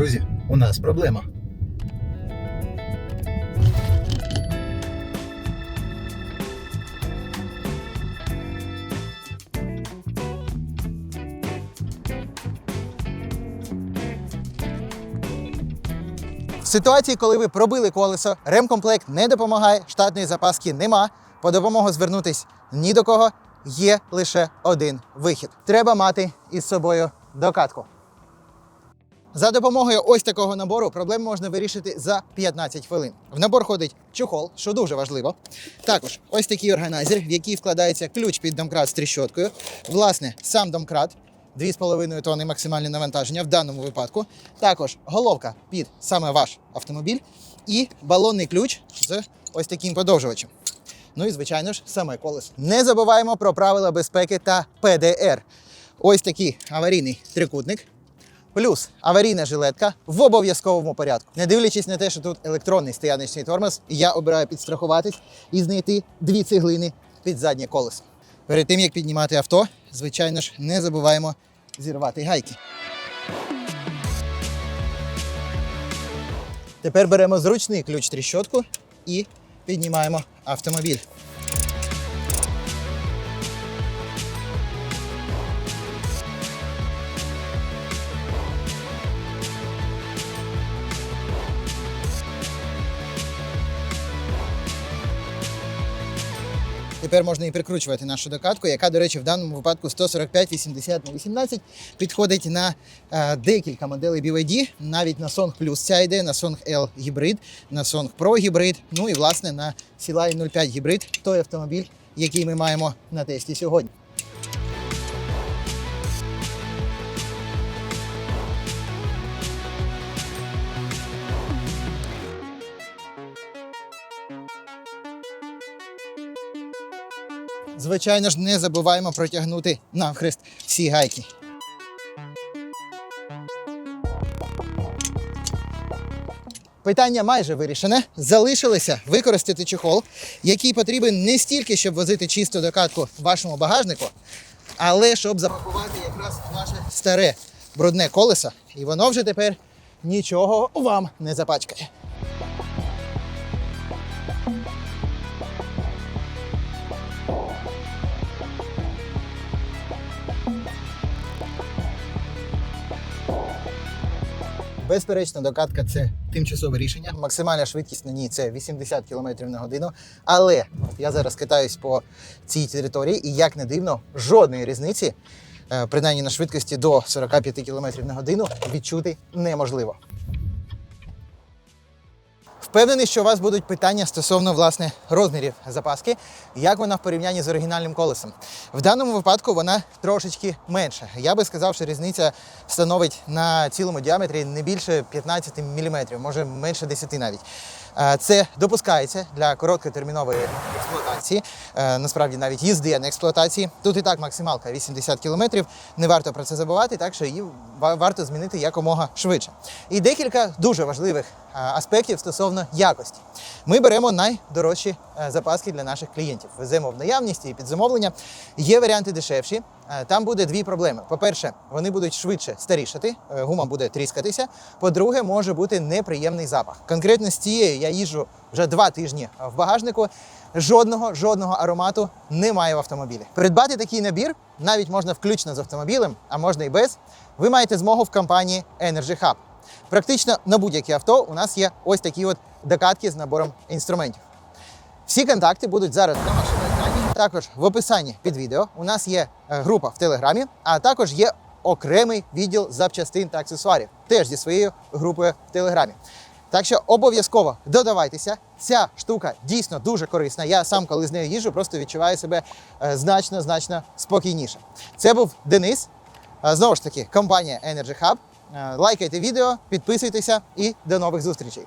Друзі, у нас проблема. В ситуації, коли ви пробили колесо, ремкомплект не допомагає, штатної запаски нема. По допомогу звернутись ні до кого. Є лише один вихід. Треба мати із собою докатку. За допомогою ось такого набору проблему можна вирішити за 15 хвилин. В набор ходить чохол, що дуже важливо. Також ось такий органайзер, в який вкладається ключ під домкрат з тріщоткою. Власне, сам домкрат. 2,5 тонни максимальне навантаження в даному випадку. Також головка під саме ваш автомобіль і балонний ключ з ось таким подовжувачем. Ну і, звичайно ж, саме колесо. Не забуваємо про правила безпеки та ПДР. Ось такий аварійний трикутник. Плюс аварійна жилетка в обов'язковому порядку. Не дивлячись на те, що тут електронний стояночний тормоз, я обираю підстрахуватись і знайти дві цеглини під заднє колесо. Перед тим як піднімати авто, звичайно ж, не забуваємо зірвати гайки. Тепер беремо зручний ключ тріщотку і піднімаємо автомобіль. Тепер можна і прикручувати нашу докатку, яка, до речі, в даному випадку 145 80 на 18 підходить на е, декілька моделей BYD, навіть на Song Plus ця йде, на Song L гібрид, на Song Pro гібрид, ну і власне на Sea 05 гібрид, той автомобіль, який ми маємо на тесті сьогодні. Звичайно ж, не забуваємо протягнути навхрест всі гайки. Питання майже вирішене. Залишилося використати чехол, який потрібен не стільки, щоб возити чисту докатку вашому багажнику, але щоб запакувати якраз ваше старе брудне колесо, і воно вже тепер нічого вам не запачкає. Безперечно, докатка це тимчасове рішення. Максимальна швидкість на ній це 80 км на годину. Але я зараз катаюсь по цій території, і як не дивно, жодної різниці, е, принаймні на швидкості до 45 км на годину, відчути неможливо. Впевнений, що у вас будуть питання стосовно власне розмірів запаски, як вона в порівнянні з оригінальним колесом. В даному випадку вона трошечки менша. Я би сказав, що різниця становить на цілому діаметрі не більше 15 мм, може менше 10 навіть. Е, Це допускається для короткотермінової експлуатації, е, насправді навіть їзди, на експлуатації. Тут і так максималка 80 км, не варто про це забувати, так що її варто змінити якомога швидше. І декілька дуже важливих е, аспектів стосовно якості. Ми беремо найдорожчі запаски для наших клієнтів. Веземо в наявність і під замовлення. Є варіанти дешевші. Е, Там буде дві проблеми. По-перше, вони будуть швидше старішати, е, гума буде тріскатися. По-друге, може бути неприємний запах. Конкретно з цією я їжджу вже два тижні в багажнику. Жодного жодного аромату немає в автомобілі. Придбати такий набір навіть можна включно з автомобілем, а можна і без. Ви маєте змогу в компанії Energy Hub. Практично на будь-яке авто у нас є ось такі от докатки з набором інструментів. Всі контакти будуть зараз на вашому екрані. Також в описанні під відео у нас є е, група в Телеграмі, а також є окремий відділ запчастин та аксесуарів, теж зі своєю групою в Телеграмі. Так що обов'язково додавайтеся. Ця штука дійсно дуже корисна. Я сам, коли з нею їжджу, просто відчуваю себе е, значно значно спокійніше. Це був Денис. Е, Знову ж таки, компанія Energy Hub. Лайкайте відео, підписуйтеся і до нових зустрічей.